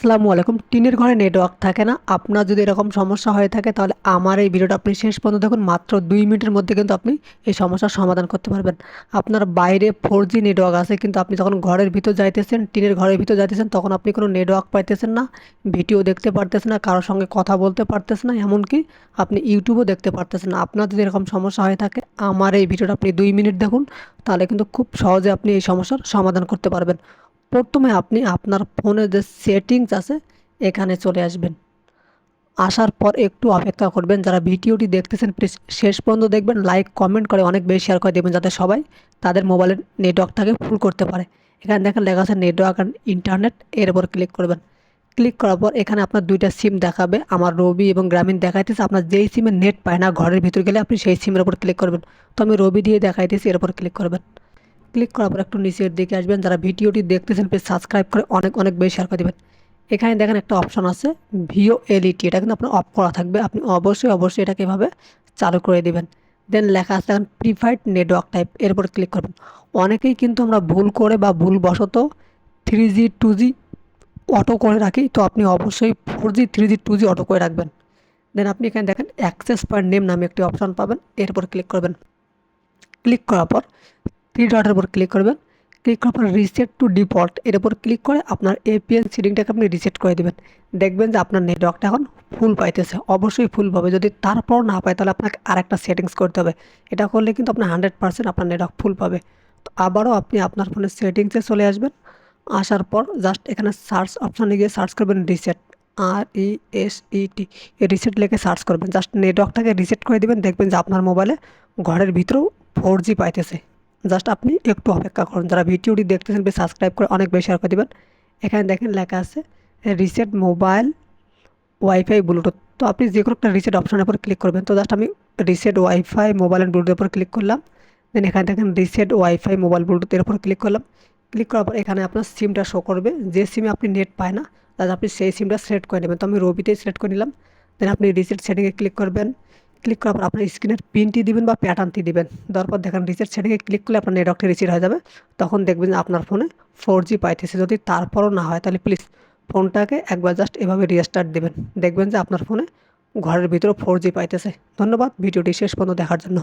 আসসালামু আলাইকুম। টিনের ঘরে নেটওয়ার্ক থাকে না। আপনার যদি এরকম সমস্যা হয়ে থাকে, তাহলে আমার এই ভিডিওটা আপনি শেষ পর্যন্ত দেখুন। মাত্র দুই মিনিটের মধ্যে কিন্তু আপনি এই সমস্যার সমাধান করতে পারবেন। আপনার বাইরে ফোর জি নেটওয়ার্ক আছে, কিন্তু আপনি যখন ঘরের ভিতর যাইতেছেন, টিনের ঘরের ভিতর যাইতেছেন, তখন আপনি কোনো নেটওয়ার্ক পাইতেছেন না ভিডিও দেখতে পারতেছেন না, কারোর সঙ্গে কথা বলতে পারতেছেন না, এমনকি আপনি ইউটিউবও দেখতে পারতেছেন না। আপনার যদি এরকম সমস্যা হয়ে থাকে, আমার এই ভিডিওটা আপনি দুই মিনিট দেখুন, তাহলে কিন্তু খুব সহজে আপনি এই সমস্যার সমাধান করতে পারবেন। প্রথমে আপনি আপনার ফোনে যে সেটিংস আছে, এখানে চলে আসবেন। আসার পর একটু অপেক্ষা করবেন। যারা ভিডিওটি দেখতেছেন প্লিজ শেষ পর্যন্ত দেখবেন লাইক কমেন্ট করে অনেক বেশি শেয়ার করে দেবেন, যাতে সবাই তাদের মোবাইলের নেটওয়ার্কটাকে ফুল করতে পারে। এখানে দেখেন লেখা আছে নেটওয়ার্ক অ্যান্ড ইন্টারনেট এর উপর ক্লিক করবেন। ক্লিক করার পর এখানে আপনার দুইটা সিম দেখাবে। আমার রবি এবং গ্রামীণ দেখাইতেছে, আপনার যেই সিমে নেট পায় না, ঘরের ভিতর গেলে আপনি সেই সিমের উপর ক্লিক করবেন। তো আমি রবি দিয়ে দেখাইতেছি, এর উপর ক্লিক করবেন। ক্লিক করার পর একটু নিচের দিকে আসবেন। যারা ভিডিওটি দেখতেছেন প্লিজ সাবস্ক্রাইব করে অনেক অনেক বেশি শেয়ার করে দেবেন। এখানে দেখেন একটা অপশন আছে ভিও এলইটি এটা কিন্তু আপনার অফ করা থাকবে। আপনি অবশ্যই অবশ্যই এটাকে এভাবে চালু করে দেবেন। দেন লেখা আছে এখন প্রিফাইড নেটওয়ার্ক টাইপের উপর ক্লিক করবেন। অনেকেই কিন্তু আমরা ভুল করে বা ভুলবশত three G two G auto করে রাখি। তো আপনি অবশ্যই four G three G two G auto করে রাখবেন। দেন আপনি এখানে দেখেন অ্যাক্সেস পয়েন্ট নেম নামে একটি অপশান পাবেন। এরপর ক্লিক করবেন। ক্লিক করার পর থ্রি ডটের উপর ক্লিক করবেন। ক্লিক করার পর রিসেট টু ডিফল্ট এর উপর ক্লিক করে আপনার এপিএন সিডিংটাকে আপনি রিসেট করে দেবেন। দেখবেন যে আপনার নেটওয়ার্কটা এখন ফুল পাইতেছে। অবশ্যই ফুল পাবে। যদি তারপর না পায়, তাহলে আপনাকে আরেকটা সেটিংস করতে হবে। এটা করলে কিন্তু আপনার হান্ড্রেড পার্সেন্ট আপনার নেটওয়ার্ক ফুল পাবে। তো আবারও আপনি আপনার ফোনের সেটিংসে চলে আসবেন। আসার পর জাস্ট এখানে সার্চ অপশানে গিয়ে সার্চ করবেন reset R E S E T reset লিখে সার্চ করবেন। জাস্ট নেটওয়ার্কটাকে রিসেট করে দেবেন। দেখবেন যে আপনার মোবাইলে ঘরের ভিতরেও ফোর জি পাইতেছে। জাস্ট আপনি একটু অপেক্ষা করুন। যারা ভিডিওটি দেখতেছেন বেশ সাবস্ক্রাইব করে অনেক বেশি করে দেবেন। এখানে দেখেন লেখা আছে, রিসেট মোবাইল ওয়াইফাই ব্লুটুথ। তো আপনি যে কোনো একটা রিসেট অপশনের উপর ক্লিক করবেন। তো জাস্ট আমি রিসেট ওয়াইফাই মোবাইল অ্যান্ড ব্লুটুথের উপর ক্লিক করলাম। দেন এখানে দেখেন রিসেট ওয়াইফাই মোবাইল ব্লুটুথ এর উপর ক্লিক করলাম। ক্লিক করার পর এখানে আপনার সিমটা শো করবে। যে সিমে আপনি নেট পায় না তাহলে আপনি সেই সিমটা সিলেক্ট করে নেবেন। তো আমি রবিতেই সিলেক্ট করে নিলাম। দেন আপনি রিসেট সেটিংয়ে ক্লিক করবেন। ক্লিক করার পর আপনার স্ক্রিনের পিনটি দিবেন বা প্যাটার্নটি দিবেন। দেওয়ার পর দেখেন রিচার্জ সেটিংয়ে ক্লিক করলে আপনার নেটওয়ার্কটি রিসিভ হয়ে যাবে। তখন দেখবেন আপনার ফোনে ফোর জি পাইতেছে। যদি তারপরও না হয়, তাহলে প্লিজ ফোনটাকে একবার জাস্ট এভাবে রিস্টার্ট দেবেন। দেখবেন যে আপনার ফোনে ঘরের ভিতরে ফোর জি পাইতেছে। ধন্যবাদ। ভিডিওটি শেষ পর্যন্ত দেখার জন্য।